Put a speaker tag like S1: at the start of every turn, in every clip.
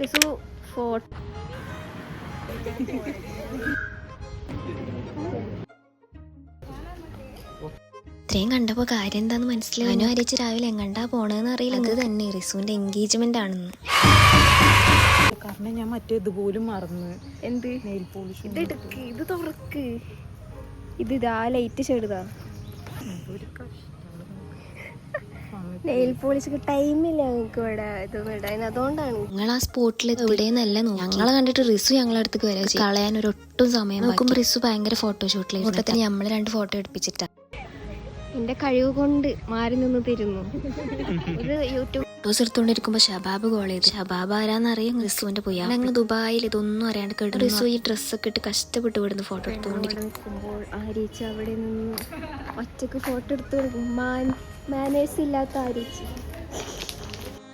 S1: റിസു four ഇത്രയും കണ്ടപ്പോ കാര്യം എന്താന്ന് മനസ്സിലായി. അനു അരിച്ച് രാവിലെ എങ്ങണ്ടാ പോണെന്ന് അറിയില്ല. അത് തന്നെ റിസുവിന്റെ എൻഗേജ്മെന്റ് ആണെന്ന്.
S2: കാരണം ഞാൻ മറ്റേ ഇതുപോലും മറന്ന്
S1: എന്ത്?
S2: നെയിൽ പോളിഷ്
S1: ഇത് എടുക്ക് ഇത് തുറക്ക്. ഇത് ഇതാ ലൈറ്റ് ചെറുതാ
S2: ഒരു കഷ്ടം
S1: നെയിൽ പോളിഷ് ടൈമില്ല ഞങ്ങൾക്ക് ഇവിടെ ഇത് ഇടാൻ അതുകൊണ്ടാണ്. ഞങ്ങൾ ആ സ്പോട്ടിൽ എവിടെയെന്നല്ല ഞങ്ങളെ കണ്ടിട്ട് റിസു ഞങ്ങളെ അടുത്തേക്ക് വരാ കളയാൻ ഒരു ഒട്ടും സമയം നോക്കുമ്പോൾ റിസു ഭയങ്കര ഫോട്ടോഷൂട്ടിൽ കൂട്ടത്തിന് നമ്മൾ രണ്ട് ഫോട്ടോ എടുപ്പിച്ചിട്ടാ. എന്റെ കഴിവ് കൊണ്ട് മാറി നിന്ന് തരുന്നു. ഇത് യൂട്യൂബ് ഫോട്ടോസ് എടുത്തോണ്ടിരിക്കുമ്പോ ഷബാബ് കോൾ ചെയ്തു. ഷബാബ് ആരാന്നറിയാം റിസുവിന്റെ പോയി. ഞങ്ങൾ ദുബായിൽ ഇതൊന്നും അറിയാണ്ട് കേട്ടു റിസു ഈ ഡ്രസ്സൊക്കെ ഇട്ട് കഷ്ടപ്പെട്ട് വിടുന്നു ഫോട്ടോ എടുത്തുകൊണ്ടിരിക്കുമ്പോൾ ആരീച്ച അവിടെ നിന്ന് ഒറ്റയ്ക്ക് ഫോട്ടോ എടുത്ത് മാനേഴ്സ് ഇല്ലാത്ത ആരീച്ച്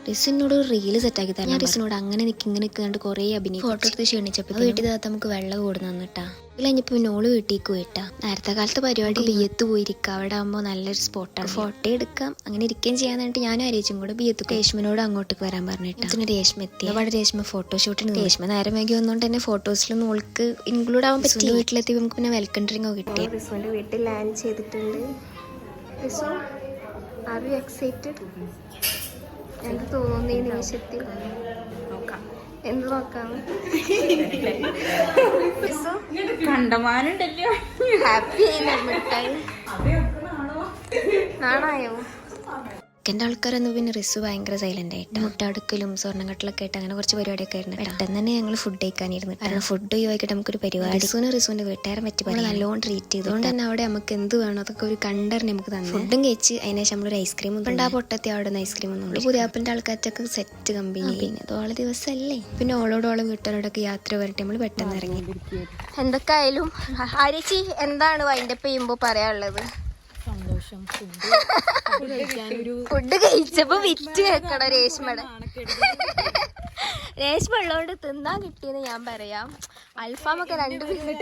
S1: റിസിനോട് ഒരു റീൽ സെറ്റാക്കി തരാം. ഞാൻ റിസിനോട് അങ്ങനെ നിൽക്കി ഇങ്ങനെ നിൽക്കുന്നുണ്ട് കുറേ അഭിനയം ഫോട്ടോ എടുത്ത് ക്ഷണിച്ചപ്പോൾ വീട്ടിൽ താത്ത നമുക്ക് വെള്ളം കൂടുന്നു തന്നിട്ടാ ഇത് കഴിഞ്ഞപ്പോൾ നോൾ വീട്ടിലേക്ക് പോയിട്ടാ നേരത്തെ കാലത്തെ പരിപാടി ബിയത്ത് പോയിരിക്കുക അവിടെ ആകുമ്പോൾ നല്ലൊരു സ്പോട്ടാണ് ഫോട്ടോ എടുക്കാം. അങ്ങനെ ഇരിക്കുകയും ചെയ്യാൻ വേണ്ടി ഞാനും അരേച്ചും കൂടെ ബിയത്ത് രേഷ്മനോട് അങ്ങോട്ട് വരാൻ പറഞ്ഞിട്ട് അച്ഛന് രേഷ്മ എത്തി അവിടെ രേഷ്മ ഫോട്ടോ ഷൂട്ടിന് രേഷ്മ നേരം വൈകി വന്നുകൊണ്ട് തന്നെ ഫോട്ടോസിലും നോൾക്ക് ഇൻക്ലൂഡ് ആവാൻ പറ്റി. വീട്ടിലെത്തി നമുക്ക് പിന്നെ വെൽക്കം ഡ്രിങ്ക് കിട്ടി. വീട്ടിൽ ലാൻഡ് ചെയ്തിട്ടുണ്ട്. ആർ യു എക്സൈറ്റഡ് എന്ത് തോന്നുന്നു ഈ നിമിഷത്തിൽ? എന്ത് നോക്കാം?
S2: കണ്ടമാനുണ്ടല്ലോ.
S1: ഹാപ്പി മിഠായി എന്റെ ആൾക്കാരൊന്നും പിന്നെ റിസു ഭയങ്കര സൈലന്റ് ആയിട്ട്. മുട്ടടുക്കലും സ്വർണക്കട്ടിലൊക്കെ ആയിട്ട് അങ്ങനെ കുറച്ച് പരിപാടിയൊക്കെ ആയിരുന്നു പെട്ടെന്ന് തന്നെ ഞങ്ങൾ ഫുഡ് കഴിക്കാനിരുന്നു കാരണം ഫുഡ് ഒഴിവാക്കിയിട്ട് നമുക്കൊരു പരിപാടി. റിസുവിന് റിസുവിന്റെ വീട്ടുകാരെ പറ്റി നല്ലോണം ട്രീറ്റ് ചെയ്തു അതുകൊണ്ട് തന്നെ അവിടെ നമുക്ക് എന്ത് വേണം അതൊക്കെ ഒരു കണ്ടറിന് നമുക്ക് തന്നെ. ഫുഡും കഴിച്ച് അതിനുശേഷം നമ്മൾ ഒരു ഐസ്ക്രീം ഉണ്ട് ആ പൊട്ടത്തി അവിടെ നിന്ന് ഐസ്ക്രീം ഒന്നും പുതിയാപ്പിന്റെ ആൾക്കാർക്ക് സെറ്റ് കമ്പനി പിന്നെ ഇത് ഓളെ ദിവസമല്ലേ പിന്നെ ഓളോട് ഓളെ വീട്ടുകാരോടൊക്കെ യാത്ര വരട്ടെ. നമ്മൾ പെട്ടെന്ന് ഇറങ്ങി. എന്തൊക്കെ ആയാലും ആരേച്ചി എന്താണ് വൈൻഡപ്പ് ചെയ്യുമ്പോൾ പറയാനുള്ളത്?
S2: ഫുഡ്
S1: കഴിച്ചപ്പോ വിറ്റ് കേക്കണ രേഷ്മയുടെ. രേഷ്മ ഉള്ളതുകൊണ്ട് തിന്നാൻ കിട്ടിയെന്ന് ഞാൻ പറയാം. അൽഫാമൊക്കെ രണ്ട്
S2: രണ്ടു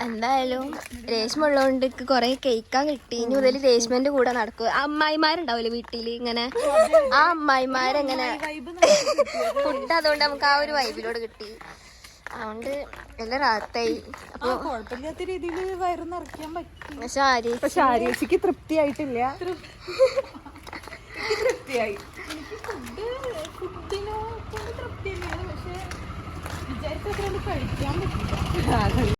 S1: എന്തായാലും രേഷ്മ ഉള്ളതുകൊണ്ട് കൊറേ കുറെ കഴിക്കാൻ കിട്ടി. ഇനി മുതൽ രേഷ്മന്റെ കൂടെ നടക്കും. അമ്മായിമാരുണ്ടാവില്ലേ വീട്ടിൽ ഇങ്ങനെ? ആ അമ്മായിമാരെങ്ങനെ ഫുഡ് അതുകൊണ്ട് നമുക്ക് ആ ഒരു വൈബിലോട് കിട്ടി. അതുകൊണ്ട് എല്ലാം റാത്തായി അപ്പൊ
S2: കുഴപ്പമില്ലാത്ത രീതിയിൽ വയറ് നിറയ്ക്കാൻ പറ്റും.
S1: പക്ഷെ ആര്
S2: പക്ഷെ ആര്യേച്ചിക്ക് തൃപ്തിയായിട്ടില്ല. തൃപ്തിയായി. എനിക്ക് ഫുഡ് ഫുഡിനോ കൊണ്ട് തൃപ്തി തന്നെയാണ് പക്ഷെ വിചാരിച്ചത്ര കഴിക്കാൻ പറ്റില്ല.